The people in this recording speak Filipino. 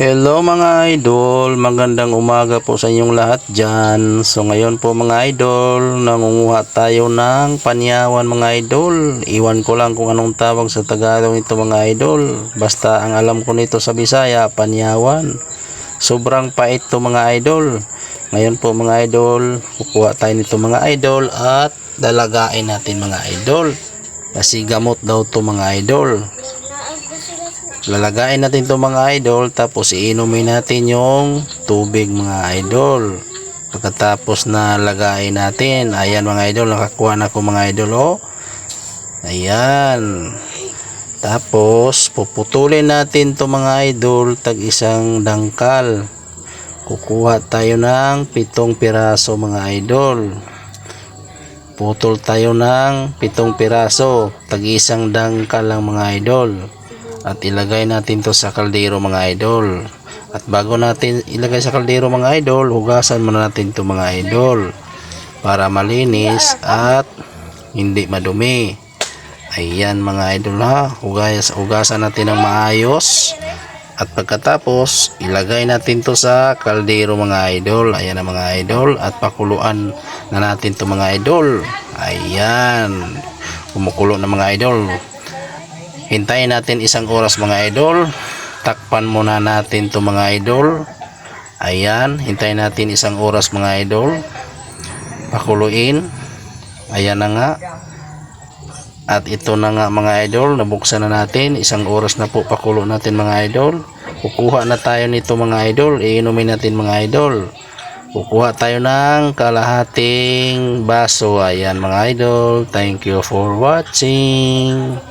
Hello mga idol, magandang umaga po sa inyong lahat dyan. So ngayon po mga idol, nangunguha tayo ng panyawan mga idol. Iwan ko lang kung anong tawag sa Tagalog ito mga idol. Basta ang alam ko nito sa Bisaya, panyawan. Sobrang pait to mga idol. Ngayon po mga idol, kukuha tayo nito mga idol at dalagain natin mga idol. Kasi gamot daw to mga idol lalagayin natin to mga idol tapos iinumin natin yung tubig mga idol. Pagkatapos na lagayin natin ayan mga idol nakakuha na ko mga idol oh. ayan. Tapos puputulin natin to mga idol tag isang dangkal. Kukuha tayo ng pitong piraso mga idol. Putol tayo ng pitong piraso tag isang dangkal lang mga idol at ilagay natin to sa kaldero mga idol. At bago natin ilagay sa kaldero mga idol hugasan muna natin to mga idol. Para malinis at hindi madumi. Ayan mga idol ha? Hugas, hugasan natin ng maayos. At pagkatapos ilagay natin to sa kaldero mga idol. Ayan na mga idol. At pakuluan na natin to mga idol. Ayan. Kumukulo na mga idol hintayin natin isang oras mga idol. Takpan muna natin to mga idol. Ayan hintayin natin isang oras mga idol. Pakuluin. Ayan na nga. At ito na nga mga idol. Nabuksan na natin. Isang oras na po pakulo natin mga idol. Kukuha na tayo nito mga idol. Iinumin natin mga idol. Kukuha tayo ng kalahating baso. Ayan mga idol. Thank you for watching